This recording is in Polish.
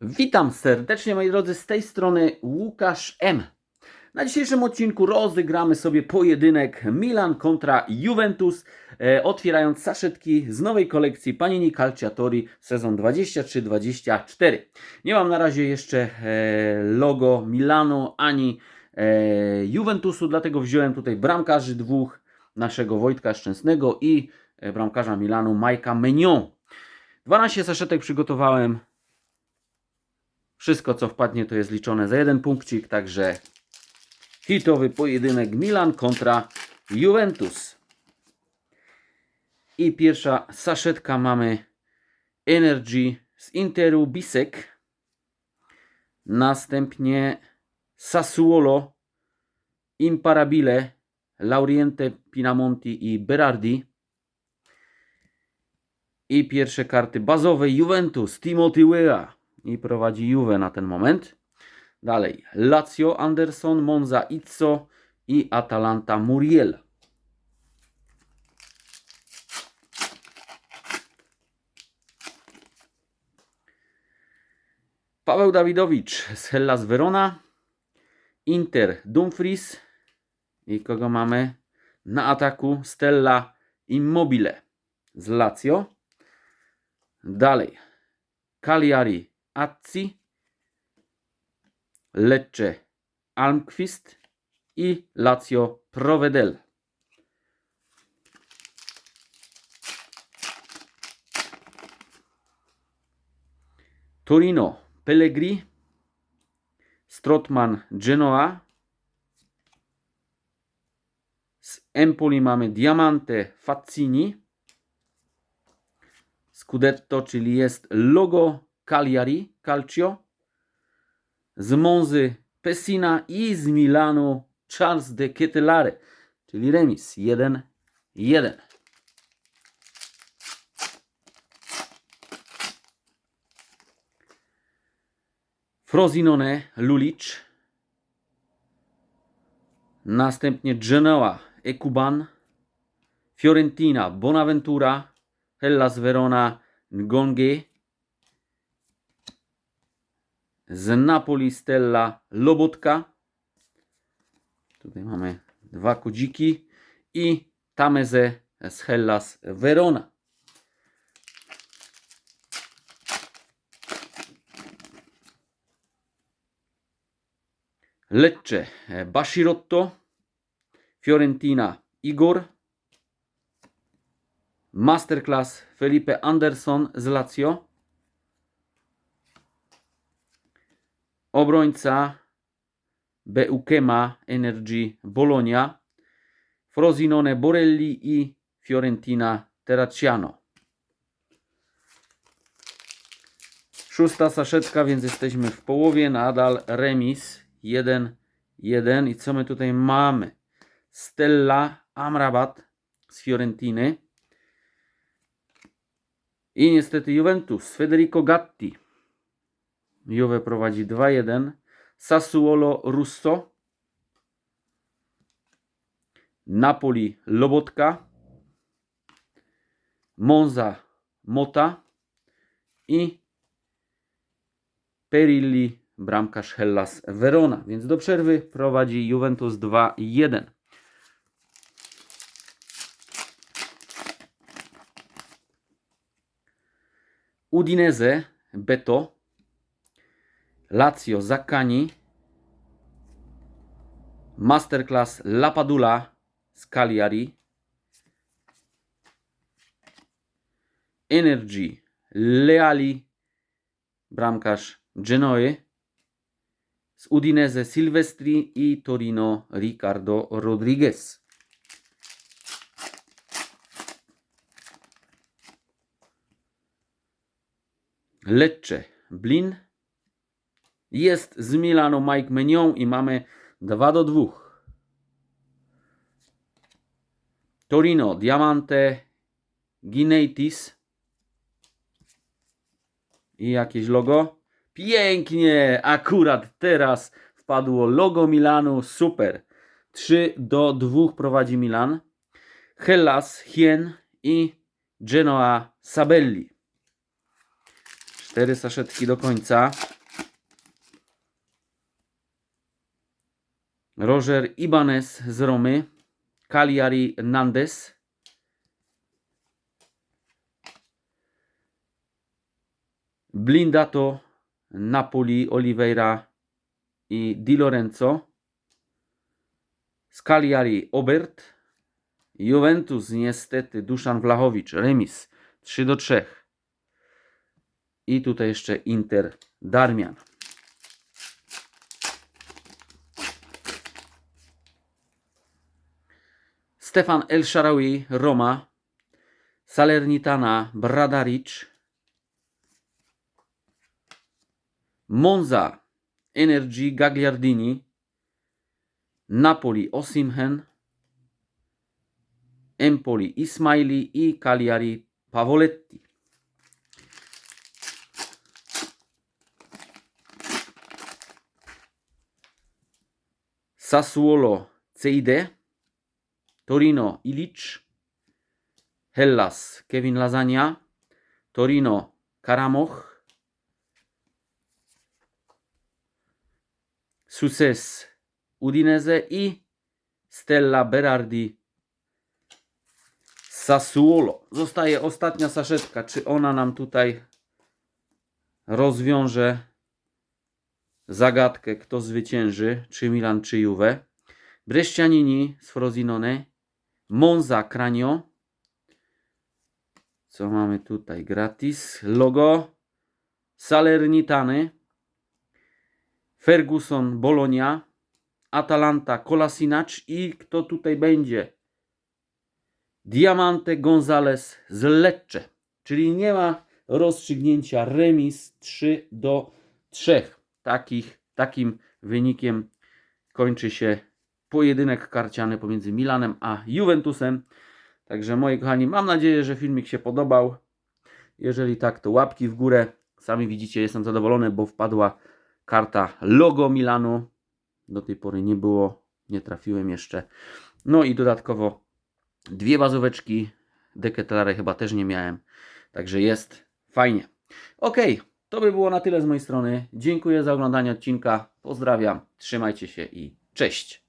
Witam serdecznie moi drodzy, z tej strony Łukasz M. Na dzisiejszym odcinku rozegramy sobie pojedynek Milan kontra Juventus, e, otwierając saszetki z nowej kolekcji Panini Calciatori sezon 23-24. Nie mam na razie jeszcze e, logo Milanu ani e, Juventusu, dlatego wziąłem tutaj bramkarzy dwóch, naszego Wojtka Szczęsnego i e, bramkarza Milanu Majka Menion. 12 saszetek przygotowałem, wszystko co wpadnie to jest liczone za jeden punkcik, także hitowy pojedynek Milan kontra Juventus. I pierwsza saszetka mamy Energy z Interu Bisek. Następnie Sassuolo, Imparabile, Lauriente Pinamonti i Berardi. I pierwsze karty bazowe Juventus, Timothy Weah i prowadzi Juve na ten moment. Dalej Lazio, Anderson, Monza, Izzo i Atalanta Muriel. Paweł Dawidowicz z Hellas Verona, Inter Dumfries i kogo mamy na ataku Stella Immobile z Lazio. Dalej Cagliari Azzi, Lecce Almqvist i Lazio Provedel. Torino Pellegri, Strotman Genoa, z Empoli mamy Diamante Fazzini, Scudetto, czyli jest logo Cagliari Calcio, z Monzy Pessina i z Milanu Charles de Ketelare, czyli remis 1-1. Frosinone Lulic, następnie Genoa Ekuban, Fiorentina Bonaventura, Hellas Verona Ngonge, z Napoli Stella Lobotka. Tutaj mamy dwa kodziki i Tameze z Hellas Verona. Lecce eh, Bashirotto, Fiorentina Igor, Masterclass Felipe Anderson z Lazio, obrońca Beukema Energy Bologna, Frosinone Borelli i Fiorentina Terracciano. Szósta saszetka, więc jesteśmy w połowie, nadal remis 1-1 i co my tutaj mamy? Stella Amrabat z Fiorentiny i niestety Juventus, Federico Gatti. Juve prowadzi 2-1. Sassuolo Russo. Napoli Lobotka. Monza Mota. I Perilli bramkarz Hellas Verona. Więc do przerwy prowadzi Juventus 2-1. Udinese Beto. Lazio Zaccani, Masterclass Lapadula z Cagliari, Energy Leali, bramkarz Genoe, z Udinese Silvestri i Torino Ricardo Rodriguez. Lecce Blin, jest z Milanu Mike Menion i mamy 2 do 2. Torino Diamante Gineitis i jakieś logo. Pięknie! Akurat teraz wpadło logo Milanu. Super. 3 do 2 prowadzi Milan. Hellas Hien i Genoa Sabelli. Cztery saszetki do końca. Roger Ibanez z Romy. Cagliari Nandes. Blindato Napoli Oliveira i Di Lorenzo. Z Cagliari Obert. Juventus niestety Duszan Wlachowicz. Remis 3 do 3. I tutaj jeszcze Inter Darmian. Stefan El Sharawi, Roma. Salernitana, Bradaric. Monza, Energy, Gagliardini. Napoli, Osimhen. Empoli, Ismaili i Cagliari, Pavoletti. Sassuolo, Ceide. Torino, Ilic. Hellas, Kevin Lasagna. Torino, Karamoch. Suces, Udinese i Stella Berardi, Sassuolo. Zostaje ostatnia saszetka. Czy ona nam tutaj rozwiąże zagadkę, kto zwycięży, czy Milan, czy Juve. Brescianini z Frosinone, Monza Cranio. Co mamy tutaj? Gratis. Logo. Salernitany. Ferguson Bologna. Atalanta Kolasinac. I kto tutaj będzie? Diamante Gonzalez z Lecce. Czyli nie ma rozstrzygnięcia remis 3 do 3. Takich, takim wynikiem kończy się pojedynek karciany pomiędzy Milanem a Juventusem. Także moi kochani, mam nadzieję, że filmik się podobał. Jeżeli tak, to łapki w górę. Sami widzicie, jestem zadowolony, bo wpadła karta logo Milanu. Do tej pory nie było, nie trafiłem jeszcze. No i dodatkowo dwie bazóweczki. Deketlary chyba też nie miałem. Także jest fajnie. Ok, to by było na tyle z mojej strony. Dziękuję za oglądanie odcinka. Pozdrawiam, trzymajcie się i cześć.